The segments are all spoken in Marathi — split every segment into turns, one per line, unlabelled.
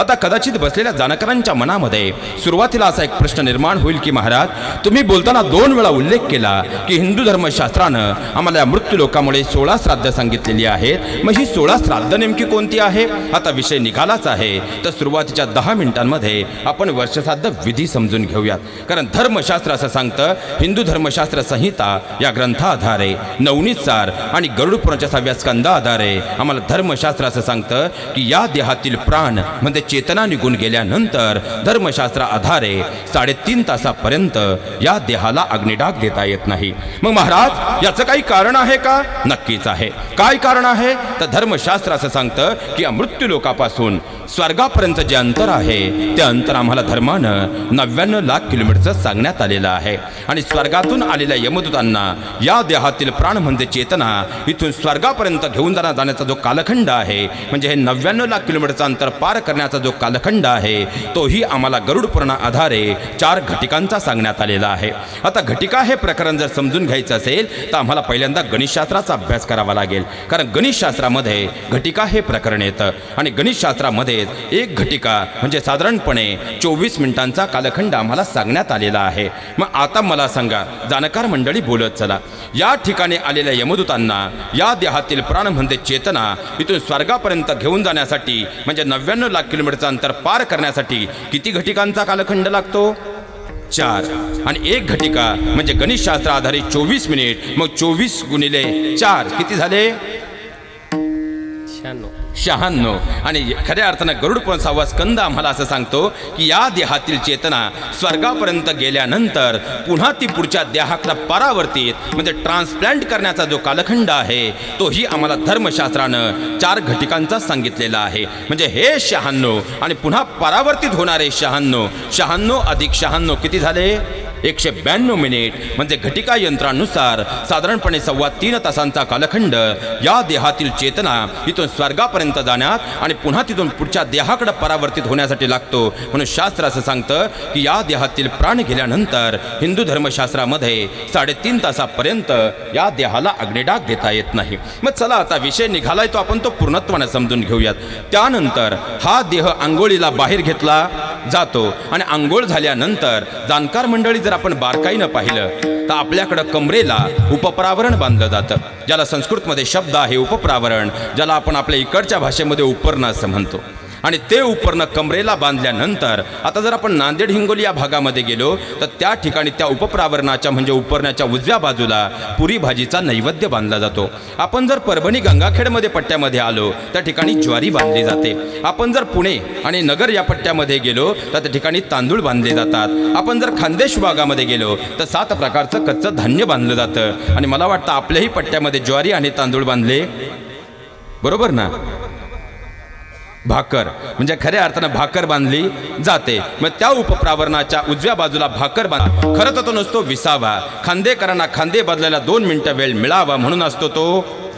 आता कदाचित बसलेल्या जाणकारांच्या मनामध्ये सुरुवातीला असा एक प्रश्न निर्माण होईल की महाराज तुम्ही बोलताना दोन वेळा उल्लेख केला की हिंदू धर्मशास्त्रानं आम्हाला या मृत्यू लोकामुळे सोळा श्राद्ध सांगितलेली आहेत. मग ही सोळा श्राद्ध नेमकी कोणती आहे? आता विषय निघालाच आहे. तर सुरुवातीच्या दहा मिनिटांमध्ये आपण वर्षश्राद्ध विधी समजून घेऊयात. कारण धर्मशास्त्र असं सांगतं हिंदू धर्मशास्त्र संहिता या ग्रंथाधारे आधारे सार आणि गरुडपुराच्या सहाव्या स्कंदा आधारे आम्हाला धर्मशास्त्र असं सांगतं की या देहातील प्राण म्हणजे चेतना निघून गेल्यानंतर धर्मशास्त्रा आधारे साडेतीन तासापर्यंत या देहाला अग्निडाग देता येत नाही. मग महाराज याचं काही कारण आहे का? नक्कीच आहे. काय कारण आहे? तर धर्मशास्त्र असं सांगतं की या मृत्यू लोकापासून स्वर्गापर्यंत जे अंतर आहे ते अंतर आम्हाला धर्मानं नव्याण्णव लाख किलोमीटरचं सांगण्यात आलेलं आहे. आणि स्वर्गातून आलेल्या यमदूतांना या देहातील प्राण म्हणजे चेतना इथून स्वर्गापर्यंत घेऊन जाणार जाण्याचा जो कालखंड आहे म्हणजे हे नव्याण्णव लाख किलोमीटरचं अंतर पार करण्याचा जो कालखंड आहे तोही आम्हाला गरुडपूर्ण आधारे चार घटिकांचा सांगण्यात आलेला आहे. आता घटिका हे प्रकरण जर समजून घ्यायचं असेल तर आम्हाला पहिल्यांदा गणितशास्त्राचा अभ्यास करावा लागेल. कारण गणितशास्त्रामध्ये घटिका हे प्रकरण येतं. आणि गणितशास्त्रामध्ये एक घटिका म्हणजे साधारणपणे चोवीस मिनिटांचा कालखंड आम्हाला सांगण्यात आलेला आहे. मग आता मला सांगा जाणकार मंडळी बोलत चला. या ठिकाणी आलेल्या यमदूतांना या देहातील प्राण म्हणजे चेतना इथून स्वर्गापर्यंत घेऊन जाण्यासाठी म्हणजे नव्याण्णव लाख किलोमीटरचं अंतर पार करण्यासाठी किती घटिकांचा कालखंड लागतो? चार. आणि एक घटिका म्हणजे गणितशास्त्र आधारित चोवीस मिनिट. मग चोवीस गुणिले चार किती झाले?
शहाण्णव.
शहाण्णव. आणि खऱ्या अर्थानं गरुड पुराण सहावा स्कंद आम्हाला असं सांगतो की या देहातील चेतना स्वर्गापर्यंत गेल्यानंतर पुन्हा ती पुढच्या देहातला परावर्तित म्हणजे ट्रान्सप्लांट करण्याचा जो कालखंड आहे तोही आम्हाला धर्मशास्त्रानं चार घटिकांचा सांगितलेला आहे. म्हणजे हे शहाण्णव आणि पुन्हा परावर्तित होणारे शहाण्णव. शहाण्णव अधिक शहाण्णव किती झाले? एकशे ब्याण्णव मिनिट म्हणजे घटिका यंत्रानुसार साधारणपणे सव्वा तीन तासांचा कालखंड या देहातील चेतना इथून स्वर्गापर्यंत जाण्यात आणि पुन्हा तिथून पुढच्या देहाकडे परावर्तित होण्यासाठी लागतो. म्हणून शास्त्र असं सांगतं की या देहातील प्राण गेल्यानंतर हिंदू धर्मशास्त्रामध्ये साडेतीन तासापर्यंत या देहाला अग्निडाग देता येत नाही. मग चला आता विषय निघालाय तो आपण तो पूर्णत्वाने समजून घेऊयात. त्यानंतर हा देह आंघोळीला बाहेर घेतला. जातो आणि आंघोळ झाल्यानंतर जाणकार मंडळी जर आपण बारकाईनं पाहिलं तर आपल्याकडं कमरेला उपप्रावरण बांधलं जातं ज्याला संस्कृतमध्ये शब्द आहे उपप्रावरण ज्याला आपण आपल्या इकडच्या भाषेमध्ये उपर्ण असं म्हणतो. आणि ते उपरणं कमरेला बांधल्यानंतर आता जर आपण नांदेड हिंगोली या भागामध्ये गेलो तर त्या ठिकाणी त्या उपप्रावरणाच्या म्हणजे उपरण्याच्या उजव्या बाजूला पुरी भाजीचा नैवेद्य बांधला जातो. आपण जर परभणी गंगाखेडमध्ये पट्ट्यामध्ये आलो त्या ठिकाणी ज्वारी बांधली जाते. आपण जर पुणे आणि नगर या पट्ट्यामध्ये गेलो तर त्या ठिकाणी तांदूळ बांधले जातात. आपण जर खानदेश भागामध्ये गेलो तर सात प्रकारचं कच्चं धान्य बांधलं जातं. आणि मला वाटतं आपल्याही पट्ट्यामध्ये ज्वारी आणि तांदूळ बांधले. बरोबर ना? भाकर. म्हणजे खऱ्या अर्थानं भाकर बांधली जाते. मग त्या उपप्रावरणाच्या उजव्या बाजूला भाकर बांध खरं तर तो नसतो विसावा. खांदेकरांना खांदे बदलायला दोन मिनिटं वेळ मिळावा म्हणून असतो तो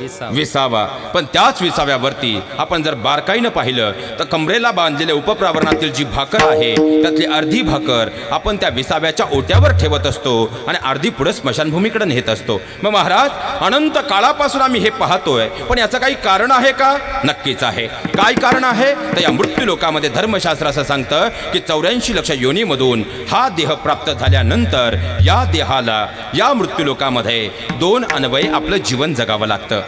विसावा.
विसावा. पण त्याच विसाव्यावरती आपण जर बारकाईनं पाहिलं तर कमरेला बांधलेल्या उपप्रावरणातील जी भाकर आहे त्यातली अर्धी भाकर आपण त्या विसाव्याच्या ओट्यावर ठेवत असतो आणि अर्धी पुढे स्मशानभूमीकडे नेत असतो. मग महाराज अनंत काळापासून आम्ही हे पाहतोय पण याचं काही कारण आहे का? नक्कीच आहे. काय कारण आहे? तर या मृत्यू लोकामध्ये धर्मशास्त्र असं सांगतं की चौऱ्याऐंशी लक्ष योनीमधून हा देह प्राप्त झाल्यानंतर या देहाला या मृत्यू लोकामध्ये दोन अन्वय आपलं जीवन जगावं लागतं.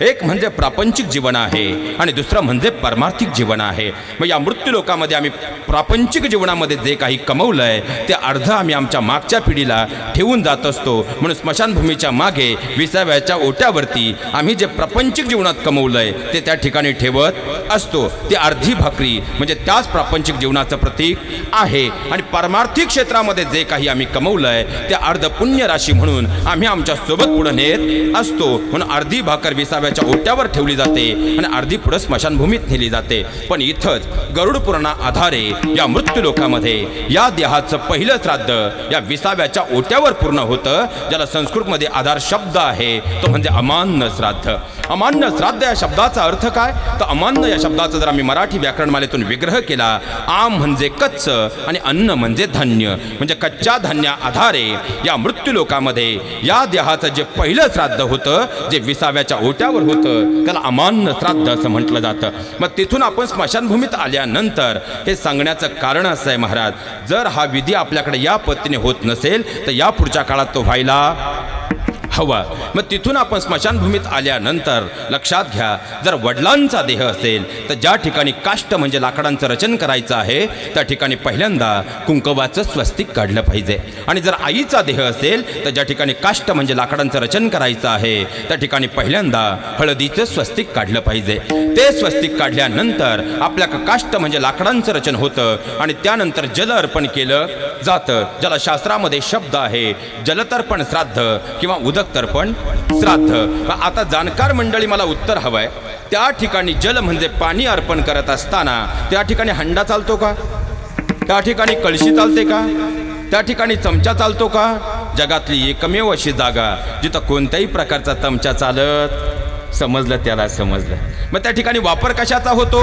एक म्हणजे प्रापंचिक जीवन आहे आणि दुसरं म्हणजे परमार्थिक जीवन आहे. मग या मृत्यू लोकामध्ये आम्ही प्रापंचिक जीवनामध्ये जे काही कमवलंय ते अर्ध आम्ही आमच्या मागच्या पिढीला ठेवून जात असतो. म्हणून स्मशानभूमीच्या मागे विसाव्याच्या ओट्यावरती आम्ही जे प्रापंचिक जीवनात कमवलंय ते त्या ठिकाणी ठेवत असतो. ती अर्धी भाकरी म्हणजे त्याच प्रापंचिक जीवनाचं प्रतीक आहे. आणि परमार्थिक क्षेत्रामध्ये जे काही आम्ही कमवलंय ते अर्ध पुण्य राशी म्हणून आम्ही आमच्यासोबत पुढे नेत असतो. म्हणून अर्धी भाकर विसाव्याच्या ओट्यावर ठेवली जाते आणि अर्धी पुढं स्मशानभूमीत नेली जाते. पण इथंच गरुड पुराणा आधारे या मृत्यू लोकामध्ये या देहाचं पहिलं श्राद्ध या विसाव्याच्या ओट्यावर पूर्ण होतं ज्याला संस्कृतमध्ये आधार शब्द आहे. तो म्हणजे अमान्य श्राद्ध. अमान्य श्राद्ध या शब्दाचा अर्थ काय? तर अमान्य या शब्दाचा जर आम्ही मराठी व्याकरणमालेतून विग्रह केला आम म्हणजे कच्च आणि अन्न म्हणजे धान्य म्हणजे कच्च्या धान्या आधारे या मृत्यू लोकामध्ये या देहाचं जे पहिलं श्राद्ध होतं जे विसाव्याच्या ओट्यावर झाल्यावर होतं. त्याला अमान्य श्राद्ध असं म्हटलं जातं. मग तिथून आपण स्मशानभूमीत आल्यानंतर हे सांगण्याचं कारण असं आहे महाराज जर हा विधी आपल्याकडे या पद्धतीने होत नसेल तर या पुढच्या काळात तो व्हायला हवा. मग तिथून आपण स्मशानभूमीत आल्यानंतर लक्षात घ्या जर वडिलांचा देह असेल तर ज्या ठिकाणी काष्ट म्हणजे लाकडांचं रचन करायचं आहे त्या ठिकाणी पहिल्यांदा कुंकवाचं स्वस्तिक काढलं पाहिजे. आणि जर आईचा देह असेल तर ज्या ठिकाणी काष्ट म्हणजे लाकडांचं रचन करायचं आहे त्या ठिकाणी पहिल्यांदा हळदीचं स्वस्तिक काढलं पाहिजे. ते स्वस्तिक काढल्यानंतर आपल्या काष्ट म्हणजे लाकडांचं रचन होतं आणि त्यानंतर जल अर्पण केलं जातं. ज्याला शास्त्रामध्ये शब्द आहे जलतर्पण श्राद्ध किंवा उदक तर्पण श्राद्ध. आता जाणकार मंडळी मला उत्तर हवंय. त्या ठिकाणी जल म्हणजे पाणी अर्पण करत असताना त्या ठिकाणी हंडा चालतो का? त्या ठिकाणी कळशी चालते का? त्या ठिकाणी चमचा चालतो का? जगातली एकमेव अशी जागा जिथं कोणत्याही प्रकारचा चमचा चालत समजलं त्याला समजलं. मग त्या ठिकाणी वापर कशाचा होतो?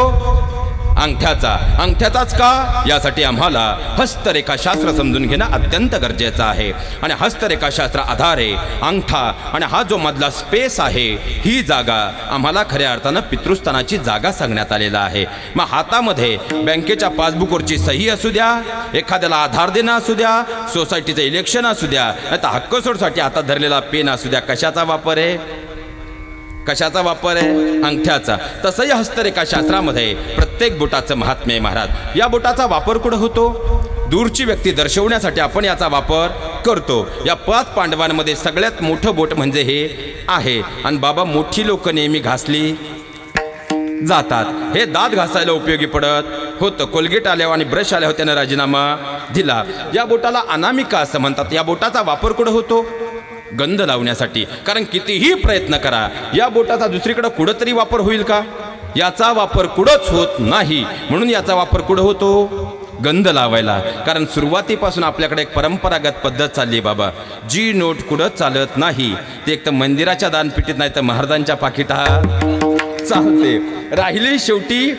अंगठ्याचा. अंगठ्याचाच का? यासाठी आम्हाला हस्तरेखाशास्त्र समजून घेणं अत्यंत गरजेचं आहे. आणि हस्तरेखाशास्त्र आधारे अंगठा आणि हा जो मधला स्पेस आहे ही जागा आम्हाला खऱ्या अर्थानं पितृस्थानाची जागा सांगण्यात आलेला आहे. मग हातामध्ये बँकेच्या पासबुकवरची सही असू द्या एखाद्याला आधार देणं असू द्या सोसायटीचं इलेक्शन असू द्या नाही तर हक्कसोडसाठी हातात धरलेला पेन असू द्या कशाचा वापर आहे? कशाचा वापर आहे? अंगठ्याचा. तसंही हस्तरेखा शास्त्रामध्ये प्रत्येक बोटाचं महात्म्य महाराज. या बोटाचा वापर कुठं होतो? दूरची व्यक्ती दर्शवण्यासाठी आपण याचा वापर करतो. या पाच पांडवांमध्ये सगळ्यात मोठं बोट म्हणजे हे आहे. आणि बाबा मोठी लोक नेहमी घासली जातात. हे दात घासायला उपयोगी पडत होतं. कोलगेट आल्यावर आणि ब्रश आल्यावर त्यानं राजीनामा दिला. या बोटाला अनामिका असं म्हणतात. या बोटाचा वापर कुठं होतो? गंध लावण्यासाठी. कारण कितीही प्रयत्न करा या बोटाचा दुसरीकडे कुठंतरी वापर होईल का? याचा वापर कुठंच होत नाही. म्हणून याचा वापर कुठं होतो? गंध लावायला. कारण सुरुवातीपासून आपल्याकडे एक परंपरागत पद्धत चालली आहे बाबा. जी नोट कुठं चालत नाही. ते एक तर मंदिराच्या दानपिटीत नाही तर महाराजांच्या पाकिटात चालते. राहिली शेवटी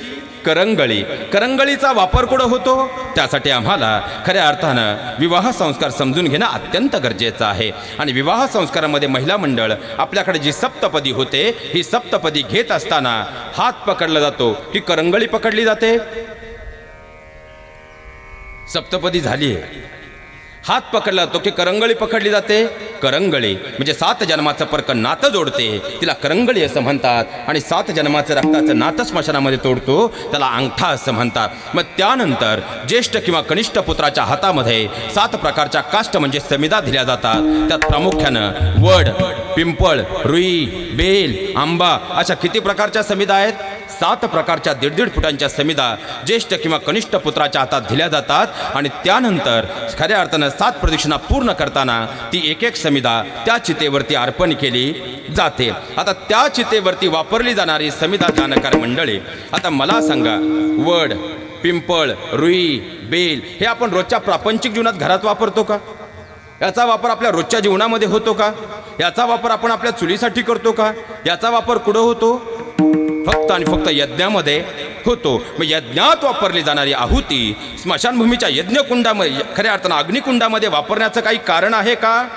करंगळी. करंगळीचा वापर कुठं होतो? त्यासाठी आम्हाला खऱ्या अर्थानं विवाह संस्कार समजून घेणं अत्यंत गरजेचं आहे. आणि विवाह संस्कारामध्ये महिला मंडळ आपल्याकडे जी सप्तपदी होते ही सप्तपदी घेत असताना हात पकडला जातो. की करंगळी पकडली जाते. सप्तपदी झाली आहे हात पकडला जातो की करंगळी पकडली जाते. करंगळी म्हणजे सात जन्माचं पर्क नातं जोडते. तिला करंगळी असं म्हणतात आणि सात जन्माचं रक्ताचं नातं स्मशानामध्ये तोडतो. त्याला अंगठा असं म्हणतात. मग त्यानंतर ज्येष्ठ किंवा कनिष्ठ पुत्राच्या हातामध्ये सात प्रकारच्या काष्ट म्हणजे समिधा दिल्या जातात. त्यात प्रामुख्यानं वड पिंपळ रुई बेल आंबा अशा किती प्रकारच्या समिधा आहेत? सात प्रकारच्या दीड दीड फुटांच्या समिधा ज्येष्ठ किंवा कनिष्ठ पुत्राच्या हातात दिल्या जातात आणि त्यानंतर खऱ्या अर्थानं सात प्रदक्षिणा पूर्ण करताना ती एक एक समिधा त्या चितेवरती अर्पण केली जाते. आता त्या चितेवरती वापरली जाणारी समिधा जाणकार मंडळी आता मला सांगा वड पिंपळ रुई बेल हे आपण रोजच्या प्रापंचिक जीवनात घरात वापरतो का? याचा वापर आपल्या रोजच्या जीवनामध्ये होतो का? याचा वापर आपण आपल्या चुलीसाठी करतो का? याचा वापर कुठं होतो? फक्त आणि फक्त यज्ञामध्ये होतो. मग यज्ञात वापरली जाणारी आहुती स्मशानभूमीच्या यज्ञकुंडामध्ये खऱ्या अर्थानं अग्निकुंडामध्ये वापरण्याचं काही कारण आहे का?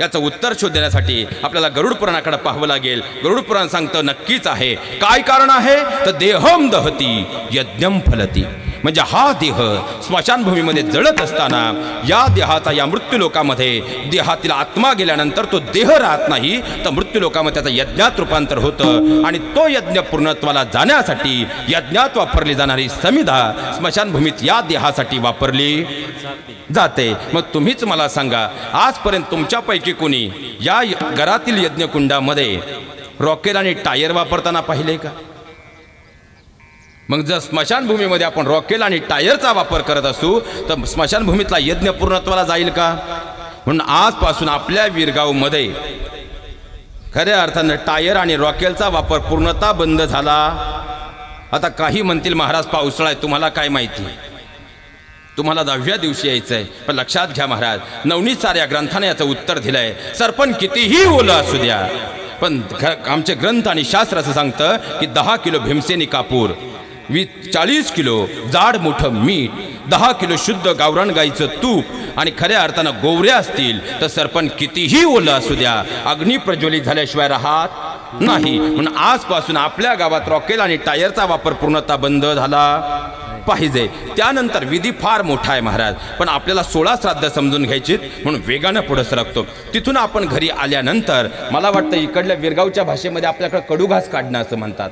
याचं उत्तर शोधण्यासाठी आपल्याला गरुड पुराणाकडे पाहावं लागेल. गरुड पुराण सांगतं नक्कीच आहे. काय कारण आहे? तर देहम दहती यज्ञम फलती. म्हणजे हा देह स्मशानभूमीमध्ये जळत असताना या देहाचा या मृत्यूलोकामध्ये देहातील आत्मा गेल्यानंतर तो देह राहत नाही तर मृत्यूलोकामध्ये त्याचं यज्ञात रूपांतर होतं आणि तो यज्ञ पूर्णत्वाला जाण्यासाठी यज्ञात वापरली जाणारी समिधा स्मशानभूमीत या देहासाठी वापरली जाते. मग तुम्हीच मला सांगा आजपर्यंत तुमच्यापैकी कोणी या य- घरातील यज्ञकुंडामध्ये रॉकेल आणि टायर वापरताना पाहिले का? मग जर स्मशानभूमीमध्ये आपण रॉकेल आणि टायरचा वापर करत असू तर स्मशानभूमीतला यज्ञ पूर्णत्वाला जाईल का? म्हणून आजपासून आपल्या विरगावमध्ये खऱ्या अर्थानं टायर आणि रॉकेलचा वापर पूर्णतः बंद झाला. आता काही म्हणतील महाराज पावसाळा आहे तुम्हाला काय माहिती? तुम्हाला दहाव्या दिवशी यायचं आहे पण लक्षात घ्या महाराज नवनीत साऱ्या ग्रंथाने याचं उत्तर दिलंय. सरपण कितीही ओलं असू द्या पण घ- आमचे ग्रंथ आणि शास्त्र असं सांगतं की दहा किलो भीमसेनी कापूर वी चाळीस किलो जाड मोठं मीठ दहा किलो शुद्ध गावरान गाईचं तूप आणि खऱ्या अर्थानं गोवऱ्या असतील तर सरपण कितीही ओलं असू द्या अग्नी प्रज्वलित झाल्याशिवाय राहत नाही. म्हणून आजपासून आपल्या गावात रॉकेल आणि टायरचा वापर पूर्णतः बंद झाला. पाहिजे. त्यानंतर विधी फार मोठा आहे महाराज. पण आपल्याला सोळा श्राद्ध समजून घ्यायची म्हणून वेगानं पुढे सरकतो. तिथून आपण घरी आल्यानंतर मला वाटतं इकडल्या विरगावच्या भाषेमध्ये आपल्याकडे कडूघास काढणं असं म्हणतात.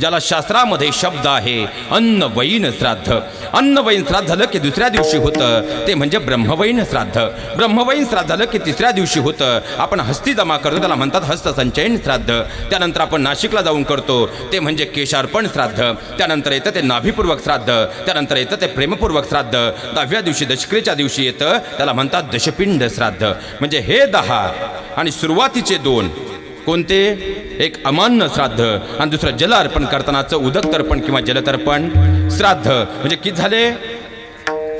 ज्याला शास्त्रामध्ये शब्द आहे अन्न वैन श्राद्ध. अन्न वैन श्राद्ध झालं की दुसऱ्या दिवशी होतं ते म्हणजे ब्रह्मवैन श्राद्ध. ब्रह्मवैन श्राद्ध झालं की तिसऱ्या दिवशी होतं. आपण हस्ती जमा करतो त्याला म्हणतात हस्तसंचयन श्राद्ध. त्यानंतर आपण नाशिकला जाऊन करतो ते म्हणजे केशार्पण श्राद्ध. त्यानंतर येतं ते नाभीपूर्वक श्राद्ध. त्यानंतर येतं ते प्रेमपूर्वक श्राद्ध. दहाव्या दिवशी दशक्रियेच्या दिवशी येतं त्याला म्हणतात दशपिंड श्राद्ध. म्हणजे हे दहा आणि सुरुवातीचे दोन. कोणते? एक अमान्य श्राद्ध आणि दुसरं जल अर्पण करतानाचं उदक तर्पण किंवा जलतर्पण श्राद्ध. म्हणजे किती झाले?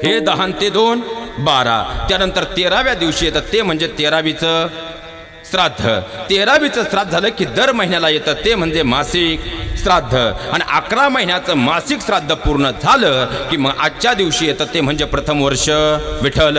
हे दहा ते दोन बारा. त्यानंतर तेराव्या दिवशी येतं ते म्हणजे तेरावीचं श्राद्ध. तेरावीचं श्राद्ध झालं की दर महिन्याला येतं ते म्हणजे मासिक. श्राद्ध. आणि अकरा महिन्याचं मासिक श्राद्ध पूर्ण झालं की मग आजच्या दिवशी येतं ते म्हणजे प्रथम वर्ष विठ्ठल.